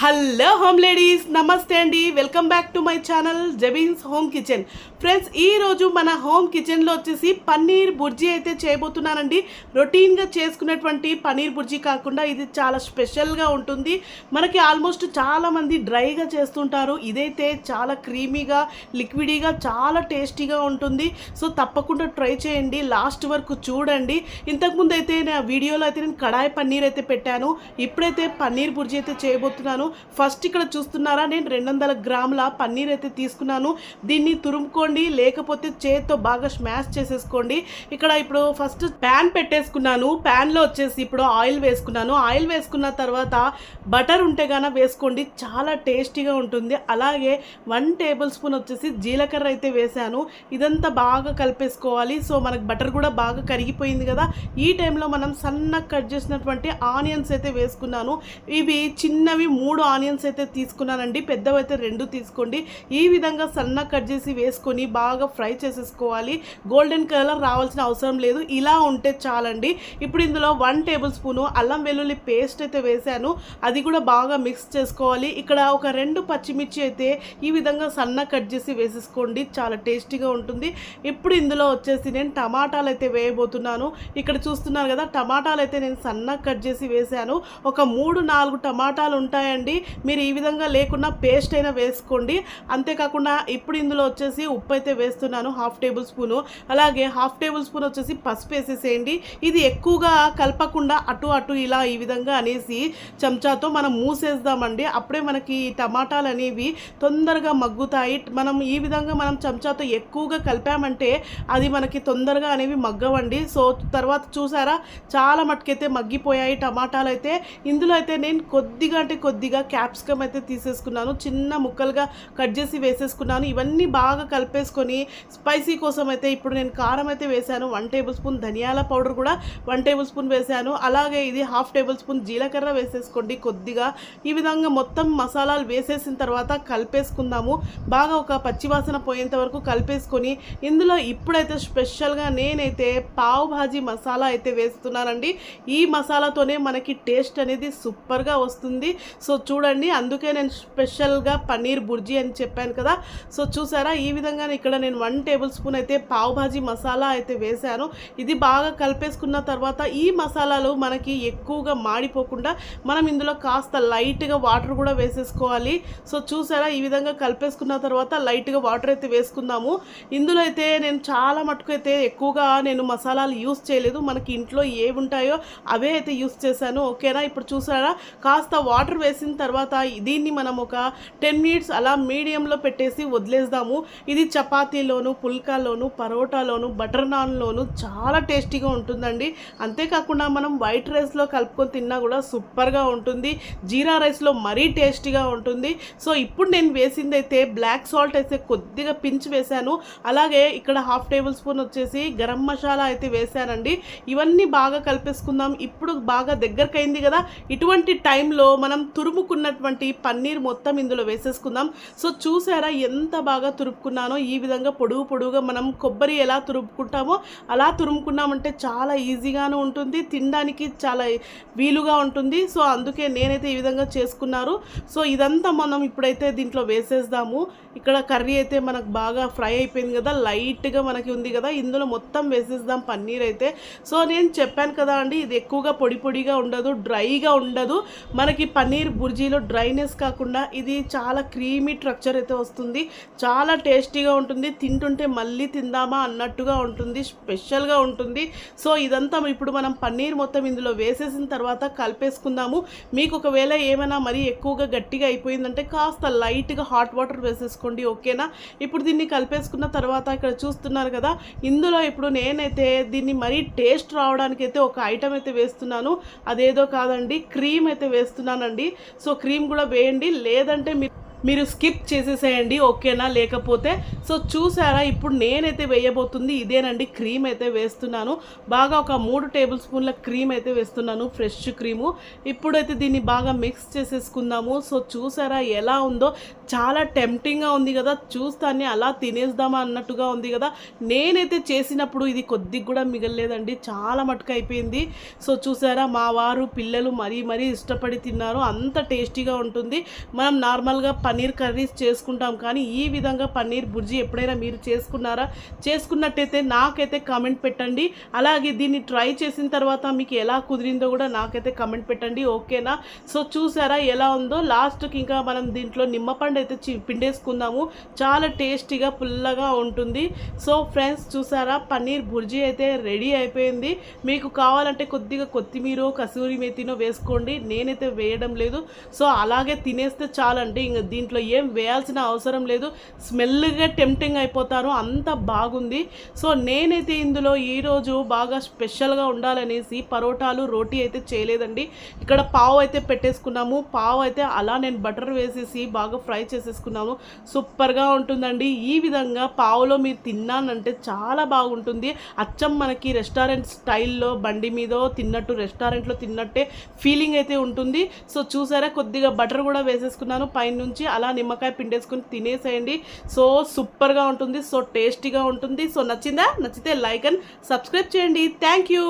Hello home ladies నమస్తే అండి. Welcome back to my channel Jabeen's home kitchen. Friends ఈరోజు మన హోమ్ కిచెన్లో వచ్చేసి పన్నీర్ బుర్జీ అయితే చేయబోతున్నానండి. రొటీన్గా చేసుకునేటువంటి పన్నీర్ బుర్జీ కాకుండా ఇది చాలా స్పెషల్గా ఉంటుంది. మనకి ఆల్మోస్ట్ చాలామంది డ్రైగా చేస్తుంటారు. ఇదైతే చాలా క్రీమీగా లిక్విడీగా చాలా టేస్టీగా ఉంటుంది. సో తప్పకుండా ట్రై చేయండి. లాస్ట్ వరకు చూడండి. ఇంతకుముందు అయితే నా వీడియోలో అయితే నేను కడాయి పన్నీర్ అయితే పెట్టాను. ఇప్పుడైతే పన్నీర్ బుర్జీ అయితే చేయబోతున్నాను. ఫస్ట్ ఇక్కడ చూస్తున్నారా నేను రెండు వందల గ్రాముల పన్నీర్ అయితే తీసుకున్నాను. దీన్ని తురుముకోండి లేకపోతే చేత్తో బాగా స్మాష్ చేసేసుకోండి. ఇక్కడ ఇప్పుడు ఫస్ట్ ప్యాన్ పెట్టేసుకున్నాను. ప్యాన్లో వచ్చేసి ఇప్పుడు ఆయిల్ వేసుకున్నాను. ఆయిల్ వేసుకున్న తర్వాత బటర్ ఉంటే గాన వేసుకోండి. చాలా టేస్టీగా ఉంటుంది. అలాగే వన్ టేబుల్ స్పూన్ వచ్చేసి జీలకర్ర అయితే వేసాను ఇదంతా బాగా కలిపేసుకోవాలి. సో మనకు బటర్ కూడా బాగా కరిగిపోయింది కదా. ఈ టైంలో మనం సన్నగా కట్ చేసినటువంటి ఆనియన్స్ అయితే వేసుకున్నాను. ఇవి చిన్నవి మూడు ఆనియన్స్ అయితే తీసుకున్నానండి. పెద్దవి అయితే రెండు తీసుకోండి. ఈ విధంగా సన్నగా కట్ చేసి వేసుకొని బాగా ఫ్రై చేసేసుకోవాలి. గోల్డెన్ కలర్ రావాల్సిన అవసరం లేదు. ఇలా ఉంటే చాలండి. ఇప్పుడు ఇందులో వన్ టేబుల్ స్పూను అల్లం వెల్లుల్లి పేస్ట్ అయితే వేసాను అది కూడా బాగా మిక్స్ చేసుకోవాలి. ఇక్కడ ఒక రెండు పచ్చిమిర్చి అయితే ఈ విధంగా సన్నగా కట్ చేసి వేసేసుకోండి. చాలా టేస్టీగా ఉంటుంది. ఇప్పుడు ఇందులో వచ్చేసి నేను టమాటాలు అయితే వేయబోతున్నాను. ఇక్కడ చూస్తున్నారు కదా టమాటాలు అయితే నేను సన్నగా కట్ చేసి వేసాను ఒక మూడు నాలుగు టమాటాలు ఉంటాయండి. మీరు ఈ విధంగా లేకుండా పేస్ట్ అయినా వేసుకోండి. అంతేకాకుండా ఇప్పుడు ఇందులో వచ్చేసి ఉప్పు అయితే వేస్తున్నాను హాఫ్ టేబుల్ స్పూను. అలాగే హాఫ్ టేబుల్ స్పూన్ వచ్చేసి పసుపు వేసేసేయండి. ఇది ఎక్కువగా కలపకుండా అటు అటు ఇలా ఈ విధంగా అనేసి చెంచాతో మనం మూసేద్దామండి. అప్పుడే మనకి ఈ టమాటాలు అనేవి తొందరగా మగ్గుతాయి. మనం ఈ విధంగా మనం చెంచాతో ఎక్కువగా కలిపామంటే అది మనకి తొందరగా అనేవి మగ్గవండి. సో తర్వాత చూసారా? చాలా మట్టుకైతే మగ్గిపోయాయి టమాటాలు అయితే ఇందులో అయితే నేను కొద్దిగా అంటే కొద్దిగా క్యాప్సికమ్ అయితే తీసేసుకున్నాను చిన్న ముక్కలుగా కట్ చేసి వేసేసుకున్నాను. ఇవన్నీ బాగా కలిపేసుకొని స్పైసీ కోసం అయితే ఇప్పుడు నేను కారం అయితే వేశాను వన్ టేబుల్ స్పూన్ ధనియాల పౌడర్ కూడా వన్ టేబుల్ స్పూన్ వేశాను. అలాగే ఇది హాఫ్ టేబుల్ స్పూన్ జీలకర్ర వేసేసుకోండి కొద్దిగా. ఈ విధంగా మొత్తం మసాలాలు వేసేసిన తర్వాత కలిపేసుకుందాము. బాగా ఒక పచ్చివాసన పోయేంత వరకు కలిపేసుకొని ఇందులో ఇప్పుడైతే స్పెషల్గా నేనైతే పావ్ భాజీ మసాలా అయితే వేస్తున్నానండి. ఈ మసాలాతోనే మనకి టేస్ట్ అనేది సూపర్గా వస్తుంది. సో చూడండి. అందుకే నేను స్పెషల్గా పన్నీర్ బుర్జీ అని చెప్పాను కదా. సో చూసారా? ఈ విధంగా ఇక్కడ నేను వన్ టేబుల్ స్పూన్ అయితే పావ్ భాజీ మసాలా అయితే వేశాను. ఇది బాగా కలిపేసుకున్న తర్వాత ఈ మసాలాలు మనకి ఎక్కువగా మాడిపోకుండా మనం ఇందులో కాస్త లైట్గా వాటర్ కూడా వేసేసుకోవాలి. సో చూసారా? ఈ విధంగా కలిపేసుకున్న తర్వాత లైట్గా వాటర్ అయితే వేసుకుందాము. ఇందులో అయితే నేను చాలా మటుకు అయితే ఎక్కువగా నేను మసాలాలు యూస్ చేయలేదు. మనకి ఇంట్లో ఏవి ఉంటాయో అవే అయితే యూస్ చేశాను. ఓకేనా? ఇప్పుడు చూసారా? కాస్త వాటర్ వేసిన తర్వాత దీన్ని మనం ఒక టెన్ మినిట్స్ అలా మీడియంలో పెట్టేసి వదిలేద్దాము. ఇది చపాతీలోను పుల్కాలోను పరోటాలోను బటర్ నాన్లోను చాలా టేస్టీగా ఉంటుందండి. అంతేకాకుండా మనం వైట్ రైస్లో కలుపుకొని తిన్నా కూడా సూపర్గా ఉంటుంది. జీరా రైస్లో మరీ టేస్టీగా ఉంటుంది. సో ఇప్పుడు నేను వేసింది అయితే బ్లాక్ సాల్ట్ అయితే కొద్దిగా పించి వేశాను. అలాగే ఇక్కడ హాఫ్ టేబుల్ స్పూన్ వచ్చేసి గరం మసాలా అయితే వేశానండి. ఇవన్నీ బాగా కలిపేసుకుందాం. ఇప్పుడు బాగా దగ్గరకైంది అయింది కదా. ఇటువంటి టైంలో మనం తురుముకున్నటువంటి పన్నీర్ మొత్తం ఇందులో వేసేసుకుందాం. సో చూసారా ఎంత బాగా తురుపుకున్నానో? ఈ విధంగా పొడుగు పొడుగుగా మనం కొబ్బరి ఎలా తురుపుకుంటామో అలా తురుముకున్నామంటే చాలా ఈజీగాను ఉంటుంది. తినడానికి చాలా వీలుగా ఉంటుంది. సో అందుకే నేనైతే ఈ విధంగా చేసుకున్నారు. సో ఇదంతా మనం ఇప్పుడైతే దీంట్లో వేసేద్దాము. ఇక్కడ కర్రీ అయితే మనకు బాగా ఫ్రై అయిపోయింది కదా లైట్గా మనకి ఉంది కదా ఇందులో మొత్తం వేసేద్దాం పన్నీర్ అయితే. సో నేను చెప్పాను కదా అండి ఇది ఎక్కువగా పొడి పొడిగా ఉండదు డ్రైగా ఉండదు. మనకి పన్నీర్ బుర్జీలో డ్రైనెస్ కాకుండా ఇది చాలా క్రీమీ స్ట్రక్చర్ అయితే వస్తుంది. చాలా టేస్టీగా ఉంటుంది. తింటుంటే మళ్ళీ తిందామా అన్నట్టుగా ఉంటుంది. స్పెషల్గా ఉంటుంది. సో ఇదంతా ఇప్పుడు మనం పన్నీర్ మొత్తం ఇందులో వేసేసిన తర్వాత కలిపేసుకుందాము. మీకు ఒకవేళ ఏమైనా మరీ ఎక్కువగా గట్టిగా అయిపోయిందంటే కాస్త లైట్గా హాట్ వాటర్ వేసేసుకోండి. ఓకేనా? ఇప్పుడు దీన్ని కలిపేసుకున్న తర్వాత ఇక్కడ చూస్తున్నారు కదా ఇందులో ఇప్పుడు నేనైతే దీన్ని మరీ టేస్ట్ రావడానికి అయితే ఒక ఐటమ్ అయితే వేస్తున్నాను. అదేదో కాదండి క్రీమ్ అయితే వేస్తున్నానండి. సో క్రీమ్ కూడా వేయండి. లేదంటే మీరు మీరు స్కిప్ చేసేసేయండి ఓకేనా? లేకపోతే సో చూసారా ఇప్పుడు నేనైతే వేయబోతుంది ఇదేనండి క్రీమ్ అయితే వేస్తున్నాను. బాగా ఒక మూడు టేబుల్ స్పూన్ల క్రీమ్ అయితే వేస్తున్నాను ఫ్రెష్ క్రీము. ఇప్పుడైతే దీన్ని బాగా మిక్స్ చేసేసుకుందాము. సో చూసారా ఎలా ఉందో? చాలా టెంప్టింగ్గా ఉంది కదా చూస్తానే అలా తినేద్దామా అన్నట్టుగా ఉంది కదా. నేనైతే చేసినప్పుడు ఇది కొద్దిగా కూడా మిగలలేదండి చాలా మటుకు అయిపోయింది. సో చూసారా మా వారు పిల్లలు మరీ మరీ ఇష్టపడి తిన్నారు అంత టేస్టీగా ఉంటుంది. మనం నార్మల్గా పన్నీర్ కర్రీస్ చేసుకుంటాం. కానీ ఈ విధంగా పన్నీర్ బుర్జీ ఎప్పుడైనా మీరు చేసుకున్నారా? చేసుకున్నట్టయితే నాకైతే కామెంట్ పెట్టండి. అలాగే దీన్ని ట్రై చేసిన తర్వాత మీకు ఎలా కుదిరిందో కూడా నాకైతే కామెంట్ పెట్టండి. ఓకేనా? సో చూసారా ఎలా ఉందో? లాస్ట్కి ఇంకా మనం దీంట్లో నిమ్మపండు అయితే చి- పిండేసుకుందాము. చాలా టేస్టీగా పుల్లగా ఉంటుంది. సో ఫ్రెండ్స్ చూసారా? పన్నీర్ బుర్జీ అయితే రెడీ అయిపోయింది. మీకు కావాలంటే కొద్దిగా కొత్తిమీర కసూరి మేతినో వేసుకోండి. నేనైతే వేయడం లేదు. సో అలాగే తినేస్తే చాలండి. ఇంకా దీంట్లో ఏం వేయాల్సిన అవసరం లేదు. స్మెల్గా టెంప్టింగ్ అయిపోతారు. అంత బాగుంది. సో నేనైతే ఇందులో ఈరోజు బాగా స్పెషల్గా ఉండాలనేసి పరోటాలు రోటీ అయితే చేయలేదండి. ఇక్కడ పావు అయితే పెట్టేసుకున్నాము. పావు అయితే అలా నేను బటర్ వేసేసి బాగా ఫ్రై చేసేసుకున్నాము. సూపర్గా ఉంటుందండి. ఈ విధంగా పావులో మీరు తిన్నానంటే చాలా బాగుంటుంది. అచ్చం మనకి రెస్టారెంట్ స్టైల్లో బండి మీదో తిన్నట్టు రెస్టారెంట్లో తిన్నట్టే ఫీలింగ్ అయితే ఉంటుంది. సో చూసారా? కొద్దిగా బటర్ కూడా వేసేసుకున్నాను. పైనుంచి అలా నిమ్మకాయ పిండేసుకుని తినేసేయండి. సో సూపర్గా ఉంటుంది సో టేస్టీగా ఉంటుంది. సో నచ్చిందా? నచ్చితే లైక్ అండ్ సబ్స్క్రైబ్ చేయండి. Thank you.